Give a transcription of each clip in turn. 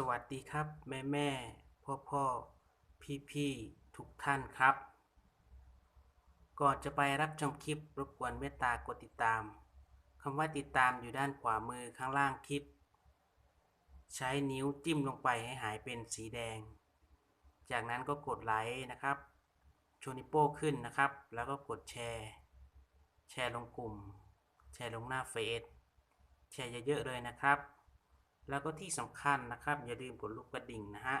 สวัสดีครับแม่แม่พ่อพ่อพี่พี่ทุกท่านครับ ก่อนจะไปรับชมคลิปรบกวนเมตตากดติดตามคำว่าติดตามอยู่ด้านขวามือข้างล่างคลิป ใช้นิ้วจิ้มลงไปให้หายเป็นสีแดง จากนั้นก็กดไลค์นะครับชูนิโป้ขึ้นนะครับ แล้วก็กดแชร์ แชร์ลงกลุ่ม แชร์ลงหน้าเฟซแชร์เยอะๆเลยนะครับ แล้วก็ที่สำคัญนะครับ อย่าลืมกดลูกกระดิ่งนะฮะ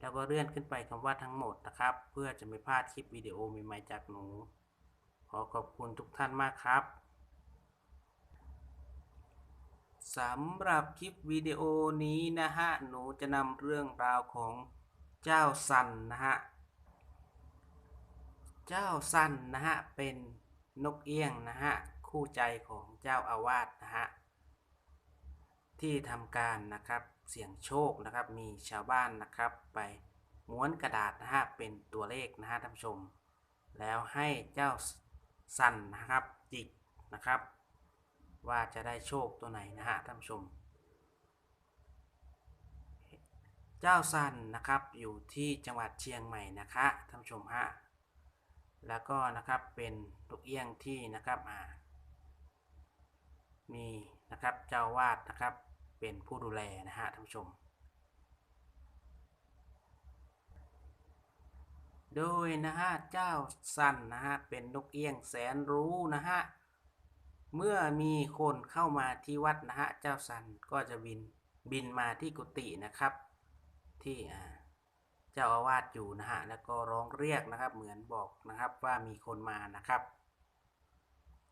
แล้วก็เลื่อนขึ้นไปคำว่าทั้งหมดนะครับ เพื่อจะไม่พลาดคลิปวิดีโอใหม่ๆจากหนู ขอขอบคุณทุกท่านมากครับสำหรับคลิปวิดีโอนี้นะฮะหนูจะนำเรื่องราวของเจ้าซันนะฮะเจ้าซันนะฮะเป็นนกเอี้ยงนะฮะคู่ใจของเจ้าอาวาสนะฮะ ที่ทำการนะครับเสี่ยงโชคนะครับมีชาวบ้านนะครับ ไปม้วนกระดาษนะฮะเป็นตัวเลขนะฮะท่านผู้ชม แล้วให้เจ้าสันนะครับจิกนะครับ ว่าจะได้โชคตัวไหนนะฮะท่านผู้ชม เจ้าสันนะครับอยู่ที่จังหวัดเชียงใหม่นะคะท่านผู้ชมฮะแล้วก็นะครับเป็นลูกเอี้ยงที่นะครับอ่ามีนะครับเจ้าวาดนะครับ เป็นผู้ดูแลนะฮะท่านผู้ชม โดยนะฮะเจ้าสันนะฮะเป็นนกเอี้ยงแสนรู้นะฮะเมื่อมีคนเข้ามาที่วัดนะฮะเจ้าสันก็จะบินบินมาที่กุฏินะครับ ที่เจ้าอาวาสอยู่นะฮะแล้วก็ร้องเรียกนะครับเหมือนบอกนะครับว่ามีคนมานะครับ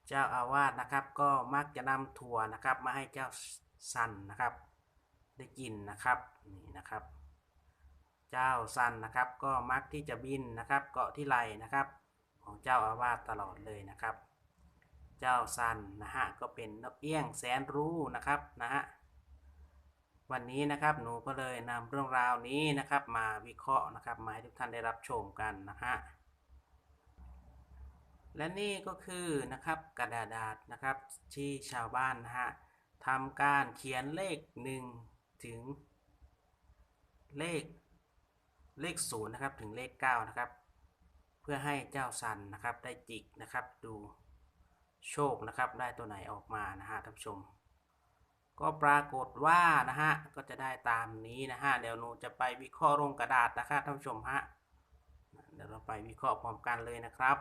เจ้าอาวาสนะครับก็มักจะนำถั่วนะครับมาให้เจ้า สันนะครับ ได้กินนะครับนี่นะครับ เจ้าสันนะครับ ก็มักที่จะบินนะครับ เกาะที่ไหลนะครับ ของเจ้าอาวาสตลอดเลยนะครับ เจ้าสันนะฮะก็เป็นนกเอี้ยงแสนรู้นะครับนะฮะวันนี้นะครับหนูก็เลยนำเรื่องราวนี้นะครับ มาวิเคราะห์นะครับมาให้ทุกท่านได้รับชมกันนะฮะและนี่ก็คือนะครับกระดาษนะครับที่ชาวบ้านนะฮะ ทำการเขียนเลข 1 ถึงเลขเลข0นะครับถึงเลข9นะครับ เพื่อให้เจ้าสันนะครับได้จิกนะครับดูโชคนะครับได้ตัวไหนออกมานะฮะท่านผู้ชม ก็ปรากฏว่านะฮะก็จะได้ตามนี้นะฮะเดี๋ยวหนูจะไปวิเคราะห์ลงกระดาษนะครับท่านผู้ชมฮะเดี๋ยวเราไปวิเคราะห์พร้อมกันเลยนะครับ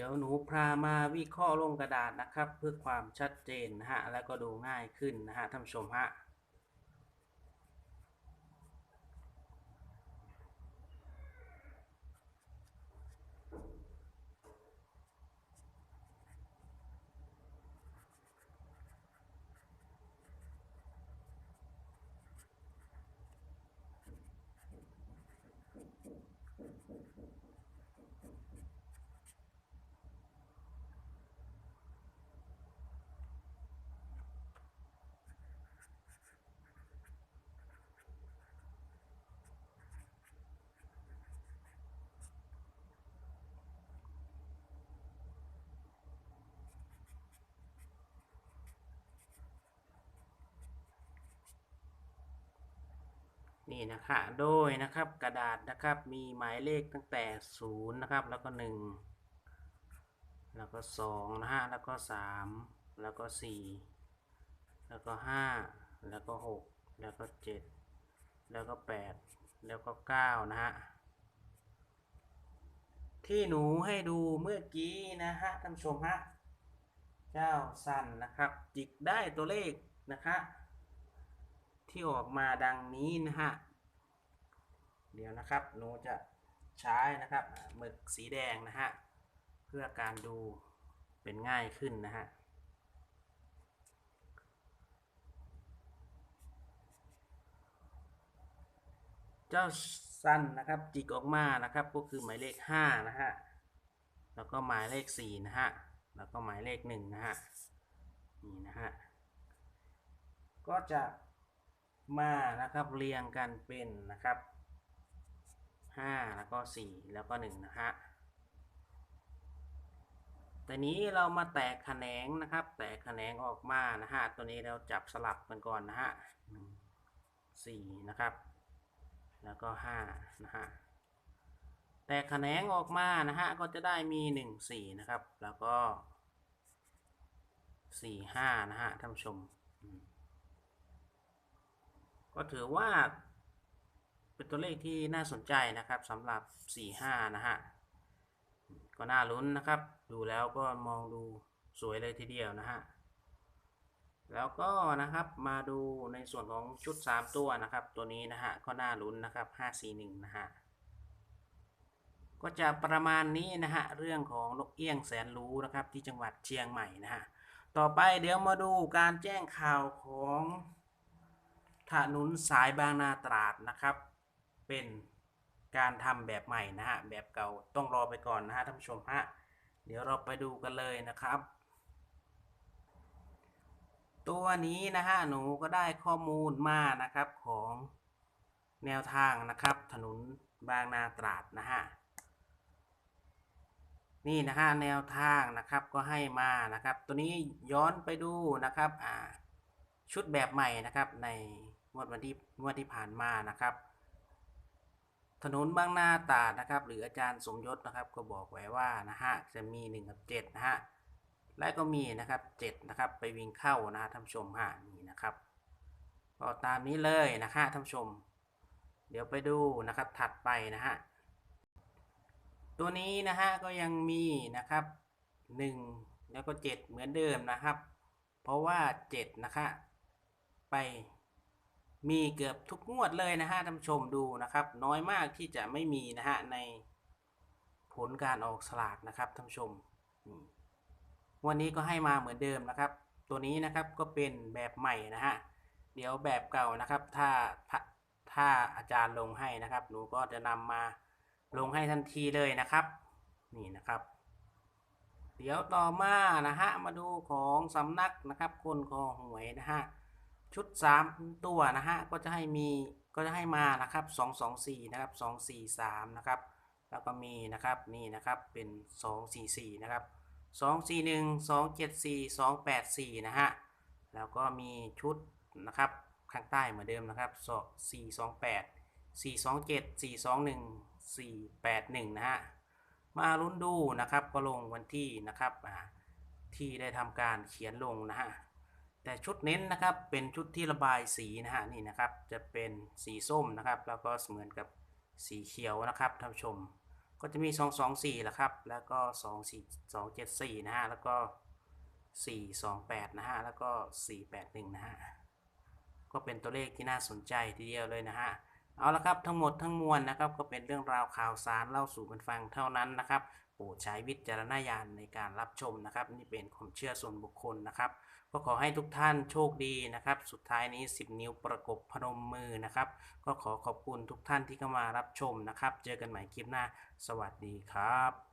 ดี๋ยวหนูพามาวิเคราะห์ลงกระดาษนะครับ เพื่อความชัดเจนนะฮะแล้วก็ดูง่ายขึ้นนะฮะท่านผู้ชมฮะ นี่นะคะโดยนะครับกระดาษนะครับมีหมายเลขตั้งแต่0นะครับแล้วก็ 1 แล้วก็2นะฮะแล้วก็ 3 แล้วก็ 4 แล้วก็ 5 แล้วก็ 6 แล้วก็ 7 แล้วก็ 8 แล้วก็ 9 นะฮะที่หนูให้ดูเมื่อกี้นะฮะท่านชมฮะเจ้าสันนะครับจิกได้ตัวเลขนะคะ ที่ออกมาดังนี้นะฮะ เดี๋ยวนะครับหนูจะใช้นะครับหมึกสีแดงนะฮะ เพื่อการดูเป็นง่ายขึ้นนะฮะเจ้าสั้นนะครับจิกออกมานะครับก็คือหมายเลข5นะฮะแล้วก็หมายเลข4นะฮะแล้วก็หมายเลข1นะฮะนี่นะฮะก็จะ มานะครับเรียงกันเป็นนะครับห้าแล้วก็สี่แล้วก็หนึ่งนะฮะแต่นี้เรามาแตกแขนงนะครับ แตกแขนงออกมานะฮะตัวนี้เราจับสลับกันก่อนนะฮะหนึ่งสี่นะครับ แล้วก็ห้านะฮะแตกแขนงออกมานะฮะก็จะได้มีหนึ่งสี่นะครับ แล้วก็สี่ห้านะฮะท่านผู้ชม ก็ถือว่าเป็นตัวเลขที่น่าสนใจนะครับสำหรับสี่ห้านะฮะ ก็น่าลุ้นนะครับ ดูแล้วก็มองดูสวยเลยทีเดียวนะฮะ แล้วก็นะครับมาดูในส่วนของชุด 3 ตัวนะครับ ตัวนี้นะฮะก็น่าลุ้นนะครับ 541 นะฮะ ก็จะประมาณนี้นะฮะเรื่องของนกเอี้ยงแสนรู้นะครับที่จังหวัดเชียงใหม่นะฮะ ต่อไปเดี๋ยวมาดูการแจ้งข่าวของ ถนนสายบางนาตราดนะครับ เป็นการทำแบบใหม่นะฮะ แบบเก่าต้องรอไปก่อนนะฮะท่านผู้ชมฮะ เดี๋ยวเราไปดูกันเลยนะครับ ตัวนี้นะฮะหนูก็ได้ข้อมูลมานะครับของแนวทางนะครับ ถนนบางนาตราดนะฮะนี่นะฮะแนวทางนะครับก็ให้มานะครับ ตัวนี้ย้อนไปดูนะครับอ่าชุดแบบใหม่นะครับใน งวดวันที่งวดที่ผ่านมานะครับ ถนนบางนาตราดนะครับ หรืออาจารย์สมยศนะครับ ก็บอกไว้ว่านะฮะจะมี1กับ7นะฮะและก็มีนะครับ7นะครับไปวิ่งเข้านะฮะท่านผู้ชมฮะนี่นะครับก็ตามนี้เลยนะฮะท่านผู้ชม เดี๋ยวไปดูนะครับถัดไปนะฮะตัวนี้นะฮะก็ยังมีนะครับ 1 แล้วก็ 7 เหมือนเดิมนะครับ เพราะว่า7นะคะไป มีเกือบทุกงวดเลยนะฮะท่านชมดูนะครับ น้อยมากที่จะไม่มีนะฮะในผลการออกสลากนะครับท่านชมอืมวันนี้ก็ให้มาเหมือนเดิมนะครับ ตัวนี้นะครับก็เป็นแบบใหม่นะฮะเดี๋ยวแบบเก่านะครับ ถ้าถ้าอาจารย์ลงให้นะครับ หนูก็จะนำมาลงให้ทันทีเลยนะครับ นี่นะครับ เดี๋ยวต่อมานะฮะมาดูของสำนักนะครับคนคอหวยนะฮะ ชุด 3 ตัวนะฮะก็จะให้มีก็จะให้มานะครับ 2 2 4 นะครับ 2 4 3 นะครับ แล้วก็มีนะครับนี่นะครับเป็น 2 4 4 นะครับ 2 4 1 2 7 4 2 8 4 นะฮะแล้วก็มีชุดนะครับข้างใต้เหมือนเดิมนะครับ 4 2 8 4 2 7 4 2 1 4 8 1 นะฮะ มาลุ้นดูนะครับก็ลงวันที่นะครับอ่าที่ได้ทำการเขียนลงนะฮะ แต่ชุดเน้นนะครับเป็นชุดที่ระบายสีนะฮะนี่นะครับ จะเป็นสีส้มนะครับ แล้วก็เหมือนกับสีเขียวนะครับท่านผู้ชม ก็จะมี 2 2 4ละครับ แล้วก็ 2 4 2 7 4นะฮะแล้วก็ 4 2 8นะฮะแล้วก็ 4 8 1นะฮะก็เป็นตัวเลขที่น่าสนใจทีเดียวเลยนะฮะเอาละครับทั้งหมดทั้งมวลนะครับ ก็เป็นเรื่องราวข่าวสารเล่าสู่กันฟังเท่านั้นนะครับ โปรดใช้วิจารณญาณในการรับชมนะครับ นี่เป็นความเชื่อส่วนบุคคลนะครับก็ขอให้ทุกท่านโชคดีนะครับ สุดท้ายนี้ 10 นิ้วประกบพนมมือนะครับ ก็ขอขอบคุณทุกท่านที่เข้ามารับชมนะครับ เจอกันใหม่คลิปหน้า สวัสดีครับ